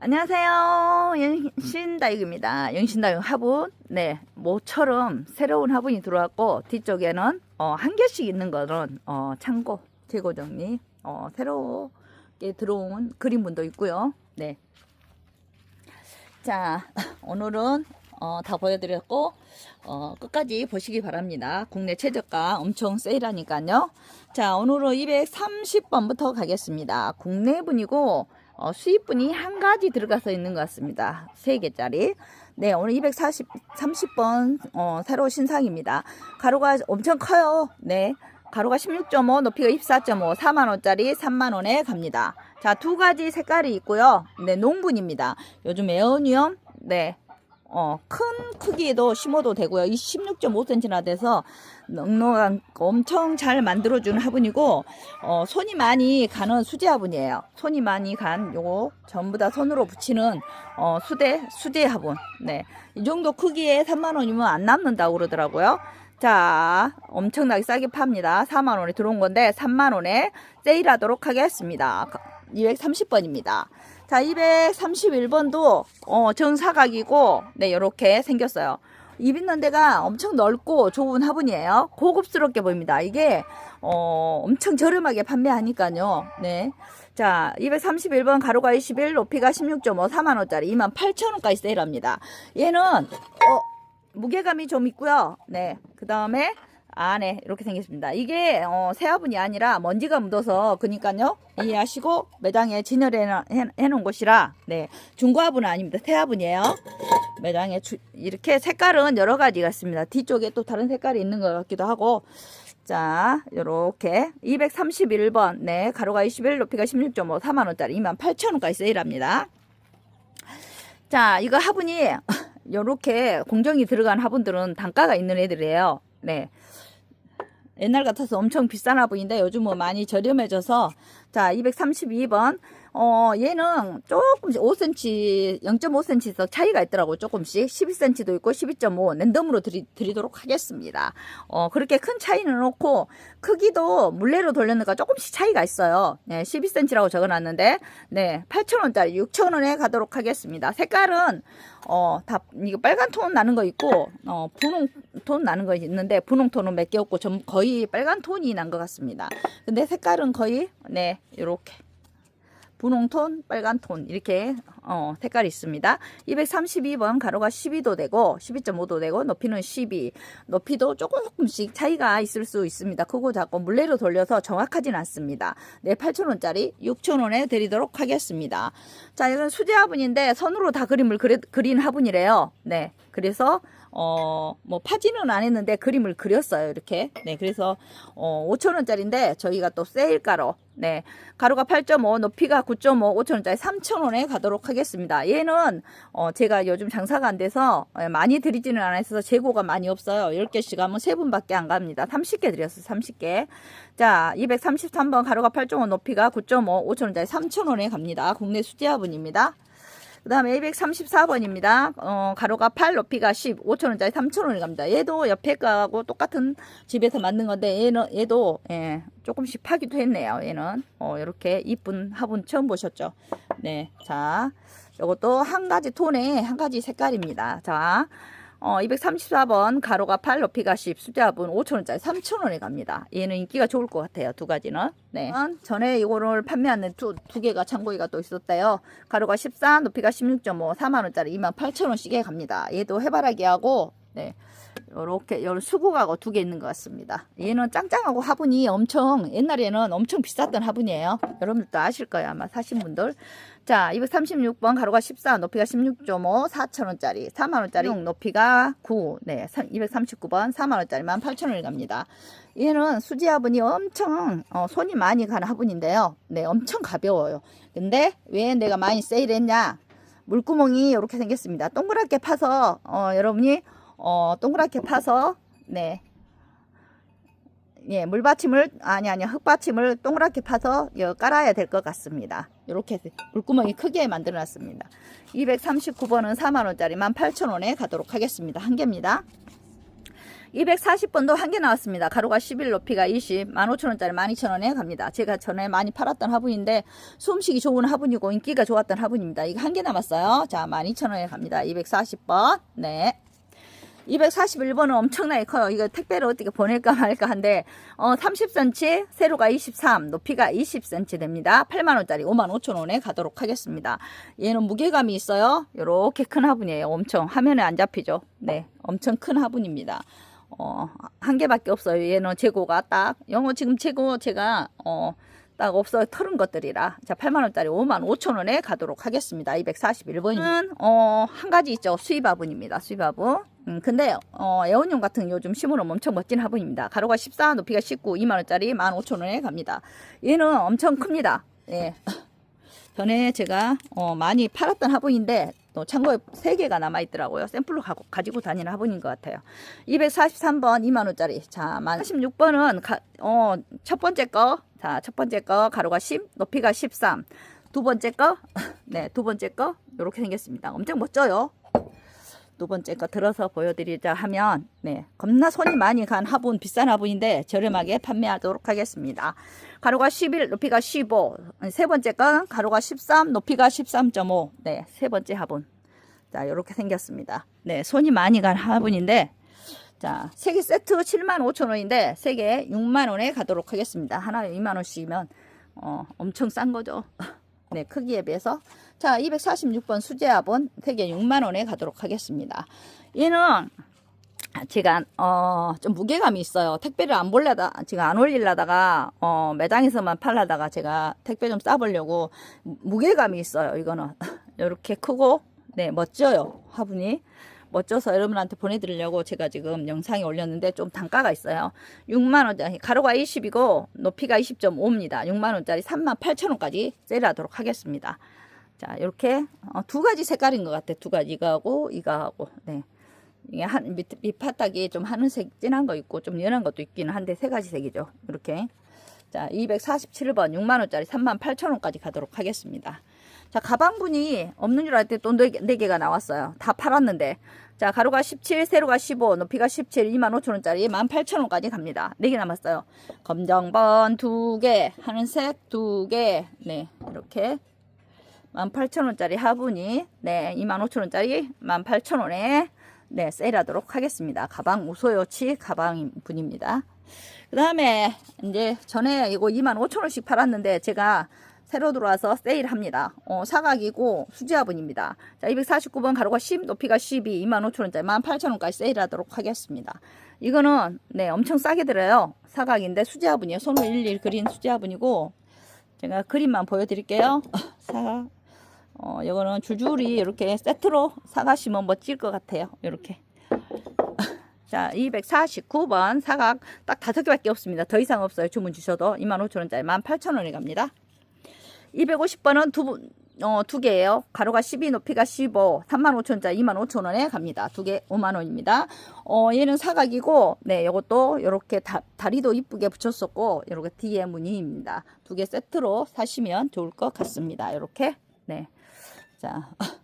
안녕하세요. 영신다육입니다. 영신다육 화분. 네, 모처럼 새로운 화분이 들어왔고, 뒤쪽에는, 어, 한 개씩 있는 거는, 어, 창고, 재고 정리, 어, 새롭게 들어온 그림분도 있고요. 네. 자, 오늘은, 어, 다 보여드렸고, 어, 끝까지 보시기 바랍니다. 국내 최저가 엄청 세일하니까요. 자, 오늘은 230번부터 가겠습니다. 국내분이고, 어, 수입분이 한 가지 들어가서 있는 것 같습니다. 3개짜리. 네, 오늘 240, 30번, 어, 새로 신상입니다. 가로가 엄청 커요. 네. 가로가 16.5, 높이가 24.5, 4만원짜리 3만원에 갑니다. 자, 두 가지 색깔이 있고요. 네, 농분입니다. 요즘 에어니엄, 네. 어, 큰 크기에도 심어도 되고요. 이 16.5cm나 돼서 넉넉한 엄청 잘 만들어주는 화분이고, 어, 손이 많이 가는 수제 화분이에요. 손이 많이 간 요거 전부 다 손으로 붙이는 어, 수대, 수제 화분. 네. 이 정도 크기에 3만 원이면 안 남는다고 그러더라고요. 자, 엄청나게 싸게 팝니다. 4만 원에 들어온 건데, 3만 원에 세일하도록 하겠습니다. 230번입니다. 자, 231번도 어, 정사각이고 네, 요렇게 생겼어요. 입 있는 데가 엄청 넓고 좋은 화분이에요. 고급스럽게 보입니다. 이게 어, 엄청 저렴하게 판매하니까요. 네. 자, 231번 가로가 21, 높이가 16.5, 4만원짜리 28,000원까지 세일합니다. 얘는, 어, 무게감이 좀 있고요. 네. 그 다음에 안에 이렇게 생겼습니다. 이게 어, 새화분이 아니라 먼지가 묻어서 그니까요 이해하시고 매장에 진열해 놓- 해- 해놓은 곳이라 네 중고화분은 아닙니다. 새화분이에요. 매장에 주- 이렇게 색깔은 여러 가지가 있습니다. 뒤쪽에 또 다른 색깔이 있는 것 같기도 하고 자 요렇게 231번 네 가로가 21 높이가 16.5 4만원짜리 28,000원까지 세일합니다. 자 이거 화분이 요렇게 공정이 들어간 화분들은 단가가 있는 애들이에요. 네. 옛날 같아서 엄청 비싼 화분인데 요즘은 많이 저렴해져서 자 232번. 어 얘는 조금씩 5cm 0.5cm에서 차이가 있더라고 조금씩. 12cm도 있고 12.5 랜덤으로 드리, 드리도록 하겠습니다. 어 그렇게 큰 차이는 없고 크기도 물레로 돌렸는가 조금씩 차이가 있어요. 네 12cm라고 적어놨는데 네 8,000원짜리 6,000원에 가도록 하겠습니다. 색깔은 어 다 이거 빨간 톤 나는 거 있고 어 분홍 톤 나는 거 있는데 분홍 톤은 몇 개 없고 좀 거의 빨간 톤이 난 것 같습니다. 근데 색깔은 거의 네 요렇게 분홍톤, 빨간톤 이렇게 어, 색깔이 있습니다. 232번 가로가 12도 되고 12.5도 되고 높이는 12 높이도 조금 조금씩 차이가 있을 수 있습니다. 크고 작고 물레로 돌려서 정확하진 않습니다. 네 8,000원짜리 6,000원에 드리도록 하겠습니다. 자 이건 수제 화분인데 선으로 다 그림을 그리, 그린 화분이래요. 네 그래서 어, 뭐, 파지는 안 했는데 그림을 그렸어요. 이렇게. 네, 그래서, 어, 5천원짜리인데 저희가 또 세일가로, 네, 가로가 8.5, 높이가 9.5, 5천원짜리 3천원에 가도록 하겠습니다. 얘는, 어, 제가 요즘 장사가 안 돼서 예, 많이 드리지는 않아서 재고가 많이 없어요. 10개씩 하면 3분밖에 안 갑니다. 30개 드렸어요. 30개. 자, 233번 가로가 8.5, 높이가 9.5, 5천원짜리 3천원에 갑니다. 국내 수제화분입니다. 그 다음에 234번입니다. 어, 가로가 8, 높이가 10, 5천원짜리 3천원이 갑니다. 얘도 옆에 거하고 똑같은 집에서 만든 건데, 얘는, 얘도, 예, 조금씩 파기도 했네요. 얘는. 어, 이렇게 이쁜 화분 처음 보셨죠? 네. 자, 요것도 한 가지 톤에 한 가지 색깔입니다. 자, 어, 234번 가로가 8, 높이가 10, 숫자분 5천원짜리 3천원에 갑니다. 얘는 인기가 좋을 것 같아요. 두 가지는. 네. 전에 이거를 판매하는 두, 두 개가 창고기가 또 있었대요. 가로가 14, 높이가 16.5, 4만원짜리 28,000원씩에 갑니다. 얘도 해바라기하고, 네. 요렇게, 요 수국하고 두 개 있는 것 같습니다. 얘는 짱짱하고 화분이 엄청, 옛날에는 엄청 비쌌던 화분이에요. 여러분들도 아실 거예요. 아마 사신 분들. 자, 236번 가로가 14, 높이가 16.5, 4,000원짜리, 4만원짜리, 높이가 9, 네, 239번, 4만원짜리 18,000원이 갑니다. 얘는 수지 화분이 엄청, 어, 손이 많이 가는 화분인데요. 네, 엄청 가벼워요. 근데 왜 내가 많이 세일했냐? 물구멍이 이렇게 생겼습니다. 동그랗게 파서, 어, 여러분이, 어, 동그랗게 파서, 네, 예, 물받침을 아니 아니 흙받침을 동그랗게 파서 여 깔아야 될 것 같습니다. 이렇게 물구멍이 크게 만들어 놨습니다. 239번은 4만 원짜리 18,000원에 가도록 하겠습니다. 한 개입니다. 240번도 한 개 나왔습니다. 가로가 11, 높이가 20, 15,000원짜리 12,000원에 갑니다. 제가 전에 많이 팔았던 화분인데 숨쉬기 좋은 화분이고 인기가 좋았던 화분입니다. 이거 한 개 남았어요. 자, 12,000원에 갑니다. 240번. 네. 241번은 엄청나게 커요. 이거 택배를 어떻게 보낼까 말까 한데, 어, 30cm, 세로가 23, 높이가 20cm 됩니다. 8만원짜리 55,000원에 가도록 하겠습니다. 얘는 무게감이 있어요. 요렇게 큰 화분이에요. 엄청. 화면에 안 잡히죠. 네. 엄청 큰 화분입니다. 어, 한 개밖에 없어요. 얘는 재고가 딱, 영어 지금 재고 제가, 어, 딱 없어요. 털은 것들이라. 자, 8만원짜리 5만 5천원에 가도록 하겠습니다. 241번은, 어, 한 가지 있죠. 수입 화분입니다. 수입 화분. 음, 근데, 어, 에어용 같은 요즘 심으면 엄청 멋진 화분입니다. 가로가 14, 높이가 19, 2만원짜리 15,000원에 갑니다. 얘는 엄청 큽니다. 예. 전에 제가, 어, 많이 팔았던 화분인데, 또 참고에 3개가 남아있더라고요. 샘플로 가고, 가지고 다니는 화분인 것 같아요. 243번 2만원짜리. 자, 16번은, 가, 어, 첫 번째 거. 자, 첫 번째 거 가로가 10, 높이가 13. 두 번째 거, 네, 두 번째 거 이렇게 생겼습니다. 엄청 멋져요. 두 번째 거 들어서 보여드리자 하면 네 겁나 손이 많이 간 화분 비싼 화분인데 저렴하게 판매하도록 하겠습니다. 가로가 11, 높이가 15. 세 번째 건 가로가 13, 높이가 13.5. 네, 세 번째 화분. 자, 이렇게 생겼습니다. 네, 손이 많이 간 화분인데 자, 세 개 세트 7만 5천 원인데 세 개 6만 원에 가도록 하겠습니다. 하나에 2만 원씩이면 어, 엄청 싼 거죠. 네, 크기에 비해서. 자, 246번 수제화분 3개 6만 원에 가도록 하겠습니다. 얘는 제가 어, 좀 무게감이 있어요. 택배를 안 볼려다 제가 안 올리려다가 어, 매장에서만 팔라다가 제가 택배 좀 싸보려고 무게감이 있어요. 이거는 이렇게 크고 네, 멋져요. 화분이. 멋져서 여러분한테 보내드리려고 제가 지금 영상에 올렸는데 좀 단가가 있어요. 6만원짜리, 가로가 20이고 높이가 20.5입니다. 6만원짜리 38,000원까지 세일하도록 하겠습니다. 자, 이렇게 어, 두 가지 색깔인 것 같아요. 두 가지 이거하고 이거하고. 네. 이게 한 밑, 밑바닥이 좀 하늘색 진한 거 있고 좀 연한 것도 있기는 한데 세 가지 색이죠. 이렇게. 자, 247번 6만원짜리 38,000원까지 가도록 하겠습니다. 자, 가방분이 없는 줄 알았더니 또 4개가 나왔어요. 다 팔았는데. 자, 가로가 17, 세로가 15, 높이가 17, 25,000원짜리 18,000원까지 갑니다. 4개 남았어요. 검정번 2개, 하늘색 2개, 네, 이렇게 18,000원짜리 화분이, 네, 25,000원짜리 18,000원에, 네, 세일하도록 하겠습니다. 가방 우소요치 가방 분입니다. 그 다음에, 이제 전에 이거 25,000원씩 팔았는데, 제가 새로 들어와서 세일합니다. 어, 사각이고 수지화분입니다. 자, 249번 가로가 10, 높이가 12, 25,000원짜리 18,000원까지 세일하도록 하겠습니다. 이거는 네 엄청 싸게 들어요. 사각인데 수지화분이에요. 손으로 일일이 그린 수지화분이고 제가 그림만 보여드릴게요. 사각. 어, 이거는 줄줄이 이렇게 세트로 사가시면 멋질 것 같아요. 이렇게. 자, 249번 사각 딱 다섯 개밖에 없습니다. 더 이상 없어요. 주문 주셔도 25,000원짜리 18,000원에 갑니다. 250번은 두, 어, 두 개예요. 가로가 12, 높이가 15, 35,000원짜리 25,000원에 갑니다. 두 개 5만원입니다. 어, 얘는 사각이고, 네, 요것도 요렇게 다, 다리도 이쁘게 붙였었고, 요렇게 뒤에 무늬입니다. 두 개 세트로 사시면 좋을 것 같습니다. 요렇게, 네. 자.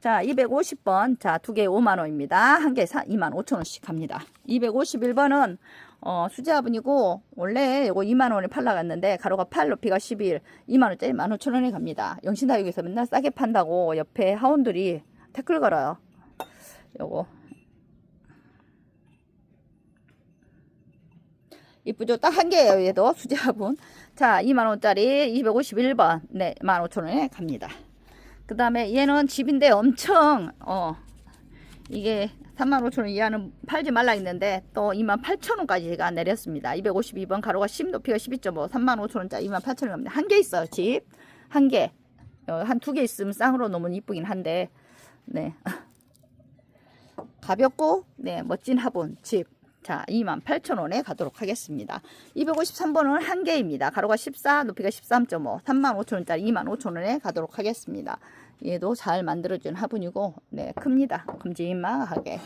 자, 250번. 자, 두 개 5만원입니다. 한 개 25,000원씩 합니다. 251번은 어, 수제화분이고 원래 이거 2만 원에 팔라갔는데 가로가 8 높이가 11 2만 원짜리 15,000원에 갑니다. 영신다육에서 맨날 싸게 판다고 옆에 하원들이 댓글 걸어요. 요거 이쁘죠? 딱 한 개예요. 얘도 수제화분. 자, 2만 원짜리 251번. 네, 15,000원에 갑니다. 그 다음에 얘는 집인데 엄청 어 이게 35,000원 이하는 팔지 말라 했는데 또 28,000원까지 제가 내렸습니다. 252번 가로가 10 높이가 12.5 35,000원짜리 28,000원 갑니다. 한 개 있어요. 집. 한 개. 어, 한두 개 있으면 쌍으로 너무 이쁘긴 한데 네. 가볍고 네, 멋진 화분 집. 자, 28,000원에 가도록 하겠습니다. 253번은 한 개입니다. 가로가 14, 높이가 13.5, 35,000원짜리 25,000원에 가도록 하겠습니다. 얘도 잘 만들어준 화분이고, 네, 큽니다. 큼지막하게.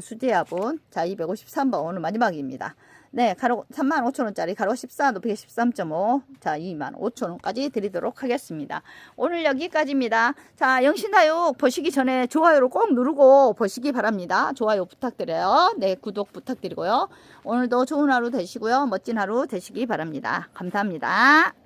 수제 화분. 자, 253번 오늘 마지막입니다. 네, 가로 35,000원짜리 가로 14, 높이가 13.5. 자, 25,000원까지 드리도록 하겠습니다. 오늘 여기까지입니다. 자, 영신다육 보시기 전에 좋아요를 꼭 누르고 보시기 바랍니다. 좋아요 부탁드려요. 네, 구독 부탁드리고요. 오늘도 좋은 하루 되시고요. 멋진 하루 되시기 바랍니다. 감사합니다.